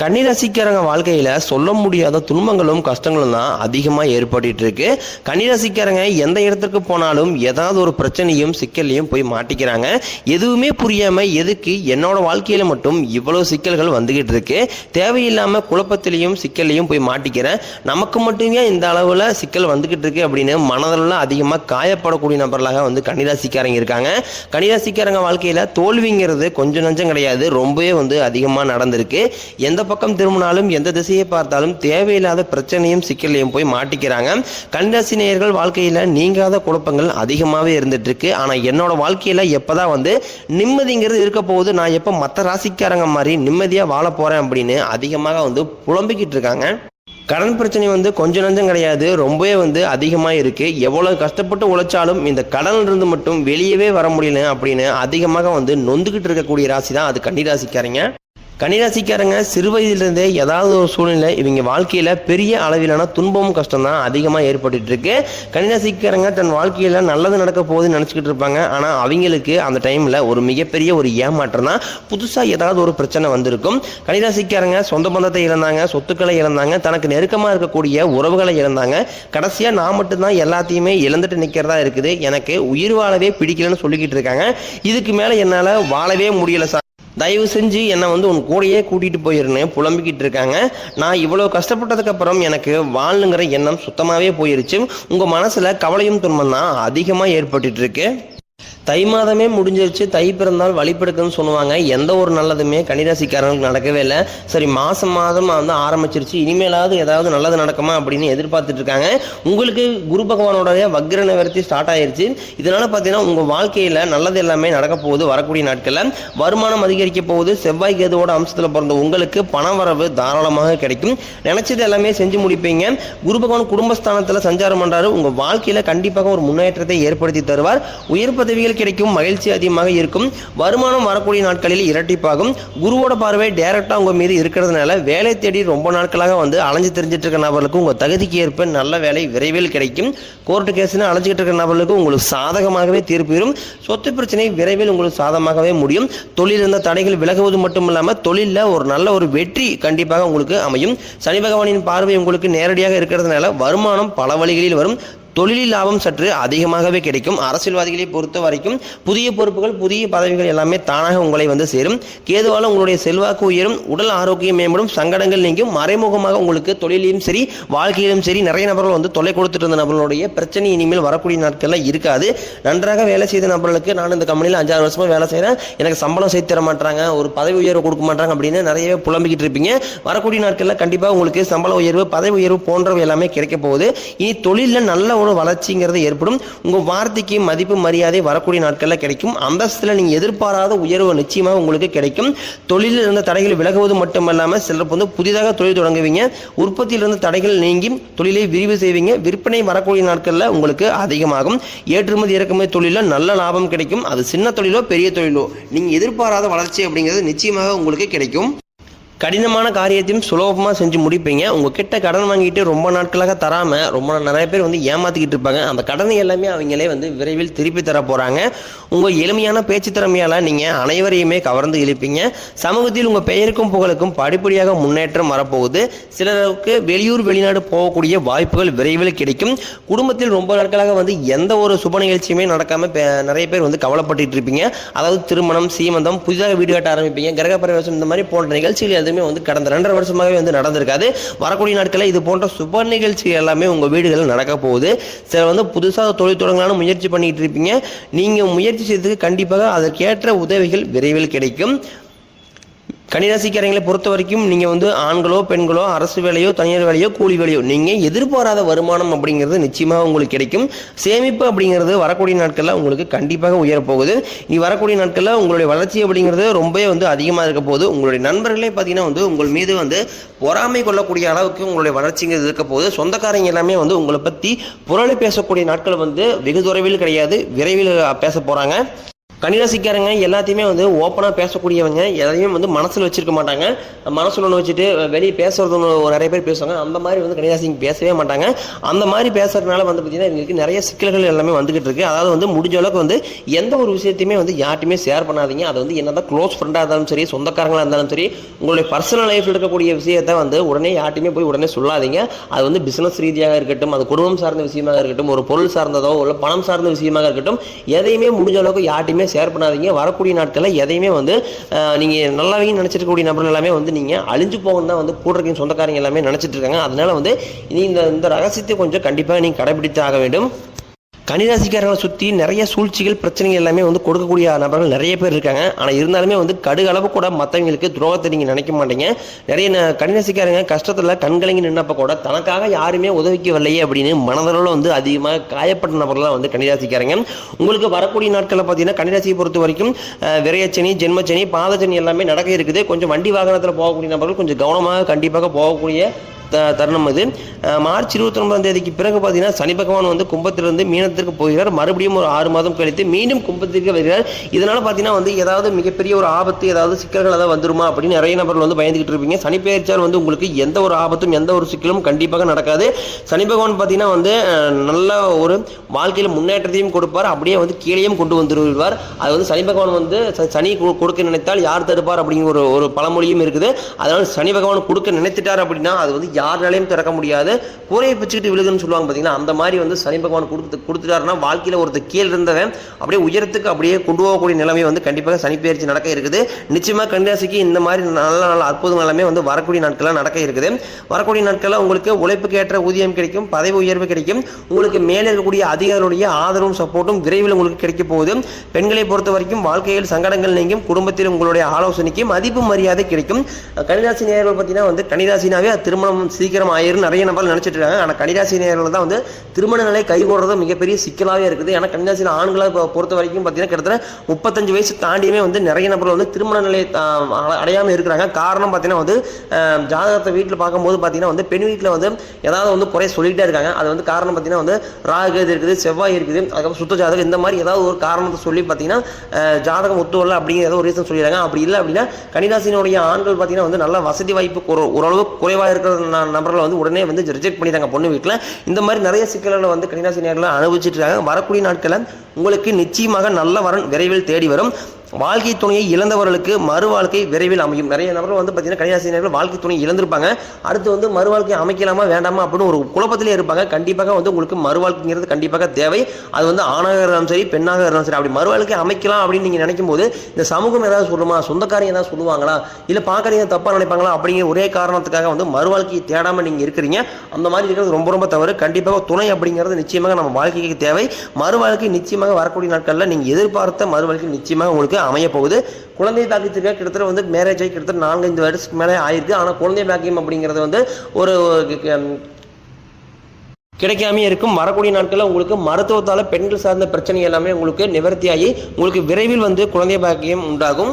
கன்னிராசிக்காரங்க வாழ்க்கையில் சொல்ல முடியாத துன்பங்களும் கஷ்டங்களும் தான் அதிகமாக ஏற்பட்டு இருக்கு. கன்னிராசிக்காரங்க எந்த இடத்துக்கு போனாலும் ஏதாவது ஒரு பிரச்சனையும் சிக்கல்லையும் போய் மாட்டிக்கிறாங்க. எதுவுமே புரியாமல் எதுக்கு என்னோட வாழ்க்கையில் மட்டும் இவ்வளோ சிக்கல்கள் வந்துகிட்டு இருக்கு. தேவையில்லாமல் குழப்பத்திலையும் சிக்கல்லையும் போய் மாட்டிக்கிறேன். நமக்கு மட்டுமே இந்த அளவில் சிக்கல் வந்துகிட்டு இருக்கு அப்படின்னு மனதில் அதிகமாக காயப்படக்கூடிய நபர்களாக வந்து கன்னிராசிக்காரங்க இருக்காங்க. கன்னிராசிக்காரங்க வாழ்க்கையில் தோல்விங்கிறது கொஞ்சம் நஞ்சம் கிடையாது. ரொம்பவே வந்து அதிகமாக நடந்திருக்கு. எந்த பக்கம் திரும்பினாலும் எந்த திசையை பார்த்தாலும் தேவையில்லாத பிரச்சனையும் சிக்கலையும் போய் மாட்டிக்கிறாங்க. கன்னிராசி நேயர்கள் நீங்காத குழப்பங்கள் அதிகமாகவே இருந்துட்டு இருக்கு ஆனால் என்னோட வாழ்க்கையில் எப்போதான் வந்து நிம்மதிங்கிறது இருக்க போகுது. நான் எப்போ மற்ற ராசிக்காரங்க மாதிரி நிம்மதியாக வாழ போகிறேன் அப்படின்னு அதிகமாக வந்து புலம்பிக்கிட்டு இருக்காங்க. கடன் பிரச்சனை வந்து கொஞ்சம் நஞ்சம் கிடையாது. ரொம்பவே வந்து அதிகமாக இருக்குது எவ்வளோ கஷ்டப்பட்டு உழைச்சாலும் இந்த கடன்ல இருந்து மட்டும் வெளியவே வர முடியல அப்படின்னு அதிகமாக வந்து நொந்துக்கிட்டு இருக்கக்கூடிய ராசி தான் அது கன்னி ராசிக்காரங்க கன்னிராசிக்காரங்க சிறு வயதிலிருந்தே ஏதாவது ஒரு சூழ்நிலை இவங்க வாழ்க்கையில் பெரிய அளவிலான துன்பமும் கஷ்டம் தான் அதிகமாக ஏற்பட்டுட்டு இருக்கு கன்னிராசிக்காரங்க தன் வாழ்க்கையில் நல்லது நடக்க போகுதுன்னு நினச்சிக்கிட்டு இருப்பாங்க. ஆனால் அவங்களுக்கு அந்த டைமில் ஒரு மிகப்பெரிய ஒரு ஏமாற்றம் தான் புதுசாக ஏதாவது ஒரு பிரச்சனை வந்திருக்கும். கன்னிராசிக்காரங்க சொந்த பந்தத்தை இழந்தாங்க சொத்துக்களை இழந்தாங்க தனக்கு நெருக்கமாக இருக்கக்கூடிய உறவுகளை இழந்தாங்க. கடைசியாக நான் மட்டும்தான் எல்லாத்தையுமே இழந்துட்டு நிற்கிறதா இருக்குது. எனக்கு உயிர் வாழவே பிடிக்கலன்னு சொல்லிக்கிட்டு இருக்காங்க. இதுக்கு மேலே என்னால் வாழவே முடியல சார். தயவு செஞ்சு என்னை வந்து உன் கூடயே கூட்டிகிட்டு போயிருன்னு புலம்பிக்கிட்டு இருக்காங்க. நான் இவ்வளோ கஷ்டப்பட்டதுக்கப்புறம் எனக்கு வாழணுங்கிற எண்ணம் சுத்தமாகவே போயிருச்சு. உங்கள் மனசில் கவலையும் துன்பம் தான் அதிகமாக ஏற்பட்டுருக்கு தை மாதமே முடிஞ்சிருச்சு தை பிறந்தால் வழிபடுக்குன்னு சொல்லுவாங்க. எந்த ஒரு நல்லதுமே கன்னிராசிக்காரங்களுக்கு நடக்கவே இல்லை. சரி மாதம் மாதம் வந்து ஆரம்பிச்சிருச்சு. இனிமேலாவது ஏதாவது நல்லது நடக்குமா அப்படின்னு எதிர்பார்த்துட்டு இருக்காங்க. உங்களுக்கு குரு பகவானோடைய வக்ர நிவர்த்தி ஸ்டார்ட் ஆயிருச்சு. இதனால பார்த்தீங்கன்னா உங்கள் வாழ்க்கையில் நல்லது எல்லாமே நடக்க போகுது வரக்கூடிய நாட்களில். வருமானம் அதிகரிக்க போகுது. செவ்வாய் கேதுவோட அம்சத்தில் பிறந்த உங்களுக்கு பண வரவு தாராளமாக கிடைக்கும். நினைச்சது எல்லாமே செஞ்சு முடிப்பீங்க. குரு பகவான் குடும்பஸ்தானத்தில் சஞ்சாரம் பண்ணுறாரு உங்கள் வாழ்க்கையில் கண்டிப்பாக ஒரு முன்னேற்றத்தை ஏற்படுத்தி தருவார். உயர் பதவிகள் கிடைக்கும் மகிழ்ச்சி அதிகமாக இருக்கும். வருமானம் வரக்கூடிய நாட்களில் இரட்டிப்பாகும். குருவோட பார்வை டைரக்டா உங்க மீது இருக்கிறதுனால வேலை தேடி ரொம்ப நாட்களாக வந்து அலைஞ்சு தெரிஞ்சிட்டு இருக்க நபர்களுக்கு உங்க தகுதிக்கு ஏற்ப நல்ல வேலை விரைவில் கிடைக்கும். கோர்ட்டு கேஸ்னு அலைஞ்சிக்கிட்டு இருக்க நபர்களுக்கு உங்களுக்கு சாதகமாகவே தீர்ப்பு வரும் சொத்து பிரச்சனை விரைவில் உங்களுக்கு சாதகமாகவே முடியும். தொழில் இருந்த தடைகள் விலகுவது மட்டும் இல்லாமல் தொழிலில் ஒரு நல்ல ஒரு வெற்றி கண்டிப்பாக உங்களுக்கு அமையும். சனி பகவானின் பார்வை உங்களுக்கு நேரடியாக இருக்கிறதுனால வருமானம் பல வழிகளில் வரும். தொழிலில் லாபம் சற்று அதிகமாகவே கிடைக்கும். அரசியல்வாதிகளை பொறுத்த வரைக்கும் புதிய பொறுப்புகள் புதிய பதவிகள் எல்லாமே தானாக உங்களை வந்து சேரும். கேதுவாலும் உங்களுடைய செல்வாக்கு உயரும். உடல் ஆரோக்கியம் மேம்படும். சங்கடங்கள் நீங்கும். மறைமுகமாக உங்களுக்கு தொழிலையும் சரி வாழ்க்கையிலும் சரி நிறைய நபர்கள் வந்து தொலை கொடுத்துட்டு இருந்த நபர்களுடைய பிரச்சனை இனிமேல் வரக்கூடிய நாட்களில் இருக்காது. நன்றாக வேலை செய்த நபர்களுக்கு நான் இந்த கம்பெனியில் அஞ்சாறு வருஷமா வேலை செய்கிறேன் எனக்கு சம்பளம் செய்து தர மாட்டாங்க ஒரு பதவி உயர்வு கொடுக்க மாட்டாங்க அப்படின்னு நிறையவே புலம்பிக்கிட்டு இருப்பீங்க. வரக்கூடிய நாட்களில் கண்டிப்பாக உங்களுக்கு சம்பள உயர்வு பதவி உயர்வு போன்றவை எல்லாமே கிடைக்க போகுது. இனி தொழிலில் நல்ல ஒரு வளர்ச்சிங்கிறது ஏற்படும். உங்கள் வார்த்தைக்கு மதிப்பு மரியாதை வரக்கூடிய நாட்களில் கிடைக்கும். அந்தஸ்தில் நீங்கள் எதிர்பாராத உயர்வு நிச்சயமாக உங்களுக்கு கிடைக்கும். தொழிலில் இருந்த தடைகள் விலகுவது மட்டுமல்லாமல் சிலர் வந்து புதிதாக தொழில் தொடங்குவீங்க. உற்பத்தியில் இருந்த தடைகள் நீங்கி தொழிலை விரிவு செய்வீங்க. விற்பனை வரக்கூடிய நாட்களில் உங்களுக்கு அதிகமாகும். ஏற்றுமதி இறக்குமதி தொழிலில் நல்ல லாபம் கிடைக்கும். அது சின்ன தொழிலோ பெரிய தொழிலோ நீங்கள் எதிர்பாராத வளர்ச்சி அப்படிங்கிறது நிச்சயமாக உங்களுக்கு கிடைக்கும். கடினமான காரியத்தையும் சுலபமாக செஞ்சு முடிப்பீங்க. உங்ககிட்ட கடன் வாங்கிட்டு ரொம்ப நாட்களாக தராமல் ரொம்ப நிறைய பேர் வந்து ஏமாற்றிக்கிட்டு இருப்பாங்க. அந்த கடனை எல்லாமே அவங்களே வந்து விரைவில் திருப்பி தர போகிறாங்க உங்கள் எளிமையான பேச்சு திறமையால் நீங்கள் அனைவரையுமே கவர்ந்து இழுப்பீங்க. சமூகத்தில் உங்கள் பெயருக்கும் புகழுக்கும் படிப்படியாக முன்னேற்றம் வரப்போகுது. சிலருக்கு வெளியூர் வெளிநாடு போகக்கூடிய வாய்ப்புகள் விரைவில் கிடைக்கும். குடும்பத்தில் ரொம்ப நாட்களாக வந்து எந்த ஒரு சுப நிகழ்ச்சியுமே நடக்காமல் நிறைய பேர் வந்து கவலைப்பட்டு இருப்பீங்க. அதாவது திருமணம் சீமந்தம் புதிதாக வீடு கட்ட ஆரம்பிப்பீங்க. கிரக பிரவேசம் இந்த மாதிரி போன்ற நிகழ்ச்சிகள் எதுவுமே வந்து கடந்த ரெண்டரை வருஷமாகவே வந்து நடந்திருக்காது. வரக்கூடிய நாட்களில் இது போன்ற சுப நிகழ்ச்சிகள் எல்லாமே உங்கள் வீடுகளில் நடக்க போகுது. சில வந்து புதுசாக தொழில் தொடங்கலாம்னு முயற்சி பண்ணிட்டு இருப்பீங்க. நீங்கள் முயற்சி செய்யறதுக்கு கண்டிப்பாக அதற்கேற்ற உதவிகள் விரைவில் கிடைக்கும். கன்னிராசிக்காரங்களை பொறுத்த வரைக்கும் நீங்கள் வந்து ஆண்களோ பெண்களோ அரசு வேலையோ தனியார் வேலையோ கூலி வேலையோ நீங்கள் எதிர்பாராத வருமானம் அப்படிங்கிறது நிச்சயமாக உங்களுக்கு கிடைக்கும். சேமிப்பு அப்படிங்கிறது வரக்கூடிய நாட்களில் உங்களுக்கு கண்டிப்பாக உயரப்போகுது. நீ வரக்கூடிய நாட்களில் உங்களுடைய வளர்ச்சி அப்படிங்கிறது ரொம்பவே வந்து அதிகமாக இருக்க போகுது. உங்களுடைய நண்பர்களே பார்த்தீங்கன்னா வந்து உங்கள் மீது வந்து பொறாமை கொள்ளக்கூடிய அளவுக்கு உங்களுடைய வளர்ச்சிங்கிறது இருக்க போகுது. சொந்தக்காரங்க எல்லாமே வந்து உங்களை பற்றி புரளி பேசக்கூடிய நாட்கள் வந்து வெகு தொலைவில் கிடையாது. விரைவில் பேச போகிறாங்க கன்னிராசிக்காரங்க எல்லாத்தையுமே வந்து ஓப்பனாக பேசக்கூடியவங்க எதையுமே வந்து மனசில் வச்சிருக்க மாட்டாங்க. மனசில் ஒன்று வச்சுட்டு வெளியே பேசுறது ஒன்று நிறைய பேர் பேசுவாங்க. அந்த மாதிரி வந்து கன்னிராசிங்க பேசவே மாட்டாங்க. அந்த மாதிரி பேசுறதுனால வந்து பார்த்தீங்கன்னா இவங்களுக்கு நிறைய சிக்கல்கள் எல்லாமே வந்துகிட்டு இருக்கு. அதாவது வந்து முடிஞ்ச அளவுக்கு வந்து எந்த ஒரு விஷயத்தையுமே வந்து யார்ட்டுமே ஷேர் பண்ணாதீங்க. அது வந்து என்னதான் க்ளோஸ் ஃப்ரெண்டாக இருந்தாலும் சரி சொந்தக்காரங்களாக இருந்தாலும் சரி உங்களுடைய பர்சனல் லைஃப்பில் இருக்கக்கூடிய விஷயத்தை வந்து உடனே யார்ட்டுமே போய் உடனே சொல்லாதீங்க. அது வந்து பிஸ்னஸ் ரீதியாக இருக்கட்டும் அது குடும்பம் சார்ந்த விஷயமாக இருக்கட்டும் ஒரு பொருள் சார்ந்ததோ இல்லை பணம் சார்ந்த விஷயமாக இருக்கட்டும் எதையுமே முடிஞ்ச அளவுக்கு யார்ட்டுமே ஷேர் பண்ணாதீங்க. வரக்கூடிய நாட்களில் எதையுமே வந்து நீங்கள் நல்லாவே நினச்சிருக்கக்கூடிய நபர்கள் எல்லாமே வந்து நீங்கள் அழிஞ்சு போகணும் தான் வந்து கூட இருக்க சொந்தக்காரங்க எல்லாமே நினச்சிட்டு இருக்காங்க. அதனால வந்து நீ இந்த இந்த ரகசியத்தை கொஞ்சம் கண்டிப்பாக நீங்கள் கடைபிடித்து ஆக வேண்டும். கன்னிராசிக்காரர்களை சுற்றி நிறைய சூழ்ச்சிகள் பிரச்சனைகள் எல்லாமே வந்து கொடுக்கக்கூடிய நபர்கள் நிறைய பேர் இருக்காங்க. ஆனால் இருந்தாலுமே வந்து கடுகளவு கூட மற்றவங்களுக்கு துரோகத்தை நீங்கள் நினைக்க மாட்டீங்க. நிறைய ந- கன்னிராசிக்காரங்க கஷ்டத்தில் கண்கலங்கி நின்னப்ப கூட தனக்காக யாருமே உதவிக்கு வரலையே அப்படின்னு மனதளவில் வந்து அதிகமாக காயப்பட்ட நபர்கள்லாம் வந்து கன்னிராசிக்காரங்க உங்களுக்கு வரக்கூடிய நாட்களில் பார்த்தீங்கன்னா கன்னிராசியை பொறுத்த வரைக்கும் விரையச்சனி விரயச்சனி ஜென்மச்சனி பாதச்சனி எல்லாமே நடக்க இருக்குது. கொஞ்சம் வண்டி வாகனத்தில் போகக்கூடிய நபர்கள் கொஞ்சம் கவனமாக கண்டிப்பாக போகக்கூடிய தருணம் அது மார்ச் இருபத்தி ஒன்பதாம் தேதிக்கு பிறகு பார்த்தீங்கன்னா சனி பகவான் வந்து கும்பத்திலிருந்து மீனத்திற்கு போகிறார். மறுபடியும் ஒரு ஆறு மாதம் கழித்து மீண்டும் கும்பத்திற்கு வருகிறார். இதனால் பார்த்தீங்கன்னா வந்து ஏதாவது மிகப்பெரிய ஒரு ஆபத்து ஏதாவது சிக்கல்கள் ஏதாவது வந்துருமா அப்படின்னு நிறைய நபர்கள் வந்து பயந்துகிட்டு இருப்பீங்க. சனி பெயர்ச்சால் வந்து உங்களுக்கு எந்த ஒரு ஆபத்தும் எந்த ஒரு சிக்கலும் கண்டிப்பாக நடக்காது. சனி பகவான் பார்த்தீங்கன்னா வந்து நல்ல ஒரு வாழ்க்கையில் முன்னேற்றத்தையும் கொடுப்பார். அப்படியே வந்து கீழேயும் கொண்டு வந்துருவார். அது வந்து சனி பகவான் வந்து ச- சனி கொடுக்க நினைத்தால் யார் தடுப்பார் அப்படிங்கிற ஒரு ஒரு பழமொழியும் இருக்குது. அதனால் சனி பகவான் கொடுக்க நினைத்துட்டார் அப்படின்னா அது வந்து யாராலையும் திறக்க முடியாது. கூரையை பிச்சுக்கிட்டு விழுகுன்னு சொல்லுவாங்க பார்த்தீங்கன்னா அந்த மாதிரி வந்து சனி பகவான் கொடுத்து கொடுத்துட்டாருன்னா வாழ்க்கையில் ஒருத்தர் கீழே இருந்தவன் அப்படியே உயரத்துக்கு அப்படியே கொண்டு போகக்கூடிய நிலைமை வந்து கண்டிப்பாக சனிப்பெயர்ச்சி நடக்க இருக்குது. நிச்சயமாக கன்னிராசிக்கு இந்த மாதிரி நல்ல நல்ல அற்புதம் எல்லாமே வந்து வரக்கூடிய நாட்களாக நடக்க இருக்குது. வரக்கூடிய நாட்களில் உங்களுக்கு உழைப்புக்கு ஏற்ற ஊதியம் கிடைக்கும் பதவி உயர்வு கிடைக்கும். உங்களுக்கு மேலே இருக்கக்கூடிய அதிகாரிகளுடைய ஆதரவும் சப்போர்ட்டும் விரைவில் உங்களுக்கு கிடைக்க போகுது. பெண்களை பொறுத்த வரைக்கும் வாழ்க்கையில் சங்கடங்கள் நீங்கும் குடும்பத்தில் உங்களுடைய ஆலோசனைக்கு மதிப்பு மரியாதை கிடைக்கும். கன்னிராசி நேயர்கள் பார்த்தீங்கன்னா வந்து கன்னிராசினாவே அது திருமணம் சீக்கிரம் ஆயிரும் நிறைய நபர்கள் நினைச்சிட்டு இருக்காங்க. ஆனால் கன்னிராசி நேரில் தான் வந்து திருமண நிலை கைகூடுறது மிகப்பெரிய சிக்கலாகவே இருக்குது. ஏன்னா கன்னிராசியில் ஆண்களை பொறுத்த வரைக்கும் பார்த்தீங்கன்னா கிட்டத்தட்ட முப்பத்தஞ்சு வயசு தாண்டியுமே வந்து நிறைய நபர்கள் வந்து திருமண நிலையை அடையாமல் இருக்கிறாங்க. காரணம் பார்த்தீங்கன்னா வந்து ஜாதகத்தை வீட்டில் பார்க்கும்போது பார்த்தீங்கன்னா வந்து பெண் வீட்டில் வந்து ஏதாவது வந்து குறை சொல்லிகிட்டே இருக்காங்க. அது வந்து காரணம் பார்த்தீங்கன்னா வந்து ராகு இருக்குது செவ்வாய் இருக்குது. அதுக்கப்புறம் சுத்த ஜாதகம் இந்த மாதிரி ஏதாவது ஒரு காரணத்தை சொல்லி பார்த்தீங்கன்னா ஜாதகம் ஒத்து வரல அப்படிங்கிற ஏதோ ஒரு ரீசன் சொல்லிடுறாங்க அப்படி இல்லை அப்படின்னா கன்னிராசினுடைய ஆண்கள் பார்த்தீங்கன்னா வந்து நல்ல வசதி வாய்ப்பு ஓரளவு குறைவாக இருக்கிற ந- நபர்களை வந்து உடனே வந்து ரிஜெக்ட் பண்ணிட்டாங்க பொண்ணு வீட்டில். இந்த மாதிரி நிறைய சிக்கல்களை வந்து கன்னிராசி நேரில் அனுபவிச்சுட்டு இருக்காங்க. வரக்கூடிய நாட்களில் உங்களுக்கு நிச்சயமாக நல்ல வரன் விரைவில் தேடி வரும். வாழ்க்கை துணையை இழந்தவர்களுக்கு மறு வாழ்க்கை விரைவில் அமையும். நிறைய நபர்கள் வந்து பார்த்தீங்கன்னா கன்னிராசினியர்கள் வாழ்க்கை துணை இழந்திருப்பாங்க. அடுத்து வந்து மறு வாழ்க்கை அமைக்கலாமா வேண்டாமா அப்படின்னு ஒரு குழப்பத்திலே இருப்பாங்க. கண்டிப்பாக வந்து உங்களுக்கு மறு வாழ்க்கைங்கிறது கண்டிப்பாக தேவை. அது வந்து ஆணாக இருந்தாலும் சரி பெண்ணாக இருந்தாலும் சரி அப்படி மறு வாழ்க்கை அமைக்கலாம் அப்படின்னு நீங்கள் நினைக்கும் போது இந்த சமூகம் ஏதாவது சொல்லுமா? சொந்தக்காரங்க ஏதாவது சொல்லுவாங்களா? இல்லை பார்க்குறீங்க தப்பாக நினைப்பாங்களா? அப்படிங்கிற ஒரே காரணத்துக்காக வந்து மறு வாழ்க்கையை தேடாமல் நீங்கள் இருக்கிறீங்க. அந்த மாதிரி இருக்கிறது ரொம்ப ரொம்ப தவறு. கண்டிப்பாக துணை அப்படிங்கிறது நிச்சயமாக நம்ம வாழ்க்கைக்கு தேவை. மறு வாழ்க்கை நிச்சயமாக வரக்கூடிய நாட்களில் நீங்கள் எதிர்பார்த்த மறு வாழ்க்கை நிச்சயமாக உங்களுக்கு அமைய போகுது குழந்தை பாக்கியத்துக்கு கிட்டத்தட்ட வந்து மேரேஜ் ஆகி கிட்டத்தட்ட நான்கைந்து வருஷத்துக்கு மேலே ஆயிருக்கு. ஆனால் குழந்தை பாக்கியம் அப்படிங்கிறது வந்து ஒரு கிடைக்காமே இருக்கும். வரக்கூடிய நாட்களில் உங்களுக்கு மருத்துவத்தால் பெண்கள் சார்ந்த பிரச்சனை எல்லாமே உங்களுக்கு நிவர்த்தியாகி உங்களுக்கு விரைவில் வந்து குழந்தை பாக்கியம் உண்டாகும்.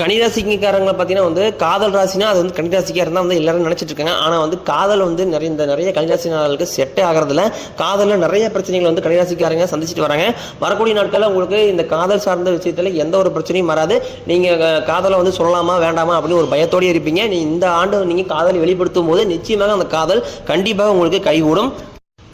கணிராசிக்காரங்களை பார்த்தீங்கன்னா வந்து காதல் ராசினா அது வந்து கணிராசிக்காக இருந்தால் வந்து எல்லாரும் நினச்சிட்டு இருக்காங்க. ஆனால் வந்து காதல் வந்து நிறைய இந்த நிறைய கன்னிராசினார்களுக்கு செட்டே ஆகிறதுல காதலில் நிறைய பிரச்சனைகள் வந்து கணிராசிக்காரங்க சந்திச்சுட்டு வராங்க. வரக்கூடிய நாட்களில் உங்களுக்கு இந்த காதல் சார்ந்த விஷயத்தில் எந்த ஒரு பிரச்சனையும் வராது. நீங்கள் காதலை வந்து சொல்லலாமா வேண்டாமா அப்படின்னு ஒரு பயத்தோடயே இருப்பீங்க. நீ இந்த ஆண்டு நீங்கள் காதலை வெளிப்படுத்தும் போது நிச்சயமாக அந்த காதல் கண்டிப்பாக உங்களுக்கு கைகூடும்.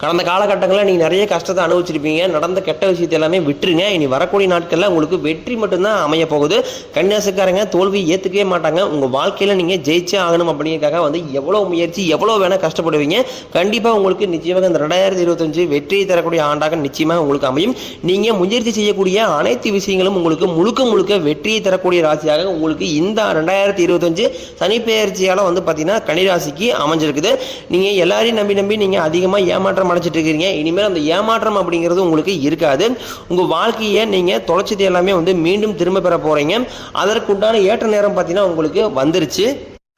கடந்த காலகட்டங்களில் நீங்கள் நிறைய கஷ்டத்தை அனுபவிச்சிருப்பீங்க. நடந்த கெட்ட விஷயத்தை எல்லாமே விட்டுருங்க. இனி வரக்கூடிய நாட்களில் உங்களுக்கு வெற்றி மட்டும்தான் அமைய போகுது. கன்னியாசிக்காரங்க தோல்வி ஏற்றுக்கவே மாட்டாங்க. உங்கள் வாழ்க்கையில் நீங்கள் ஜெயிச்சே ஆகணும் அப்படிங்கிறதுக்காக வந்து எவ்வளோ முயற்சி எவ்வளோ வேணால் கஷ்டப்படுவீங்க. கண்டிப்பாக உங்களுக்கு நிச்சயமாக இந்த ரெண்டாயிரத்தி இருபத்தஞ்சு வெற்றியை தரக்கூடிய ஆண்டாக நிச்சயமாக உங்களுக்கு அமையும். நீங்கள் முயற்சி செய்யக்கூடிய அனைத்து விஷயங்களும் உங்களுக்கு முழுக்க முழுக்க வெற்றியை தரக்கூடிய ராசியாக உங்களுக்கு இந்த ரெண்டாயிரத்தி இருபத்தஞ்சு சனிப்பெயர்ச்சியால் வந்து பார்த்தீங்கன்னா கனிராசிக்கு அமைஞ்சிருக்குது. நீங்கள் எல்லாரையும் நம்பி நம்பி நீங்கள் அதிகமாக ஏமாற்றம் அடைச்சிட்டு இருக்கிறீங்க இனிமேல் அந்த ஏமாற்றம் அப்படிங்கிறது உங்களுக்கு இருக்காது. உங்கள் வாழ்க்கையை நீங்கள் தொலைச்சது எல்லாமே வந்து மீண்டும் திரும்ப பெற போகிறீங்க அதற்குண்டான ஏற்ற நேரம் பார்த்தீங்கன்னா உங்களுக்கு வந்துருச்சு.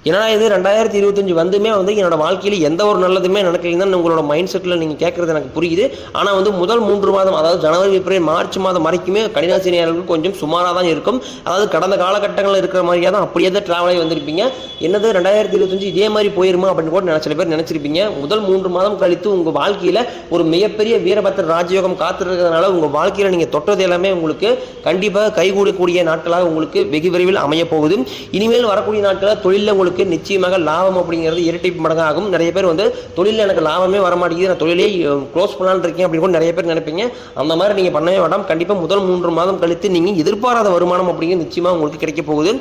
ஏன்னா இது ரெண்டாயிரத்தி இருபத்தஞ்சு வந்துமே வந்து என்னோட வாழ்க்கையில் எந்த ஒரு நல்லதுமே நடக்கலைன்னு உங்களோட மைண்ட் செட்டில் நீங்கள் கேட்குறது எனக்கு புரியுது. ஆனால் வந்து முதல் மூன்று மாதம் அதாவது ஜனவரி பிப்ரவரி மார்ச் மாதம் வரைக்குமே கடினாசினியர்களுக்கு கொஞ்சம் சுமாராக தான் இருக்கும். அதாவது கடந்த காலகட்டங்களில் இருக்கிற மாதிரியாக தான் அப்படியே தான் ட்ராவல் ஆகி வந்திருப்பீங்க. என்னது ரெண்டாயிரத்தி இருபத்தஞ்சு இதே மாதிரி போயிருமா அப்படின்னு கூட சில பேர் நினச்சிருப்பீங்க. முதல் மூன்று மாதம் கழித்து உங்கள் வாழ்க்கையில் ஒரு மிகப்பெரிய வீரபத்திர ராஜயோகம் காத்திருக்கிறதுனால உங்கள் வாழ்க்கையில் நீங்கள் தொட்டது எல்லாமே உங்களுக்கு கண்டிப்பாக கைகூடக்கூடிய நாட்களாக உங்களுக்கு வெகு விரைவில் அமைய போகுது. இனிமேல் வரக்கூடிய நாட்களில் தொழிலில் உங்களுக்கு நிச்சயமாக லாபம் அப்படிங்கிறது இரட்டிப்பு மடங்காகும். நிறைய பேர் வந்து தொழிலில் எனக்கு லாபமே வர மாட்டேங்குது நான் தொழிலே க்ளோஸ் பண்ணலான்னு இருக்கேன் அப்படின்னு கூட நிறைய பேர் நினைப்பீங்க. அந்த மாதிரி நீங்கள் பண்ணவே வேண்டாம். கண்டிப்பாக முதல் மூன்று மாதம் கழித்து நீங்கள் எதிர்பாராத வருமானம் அப்படிங்கிறது நிச்சயமாக உங்களுக்கு கிடைக்க போகுது.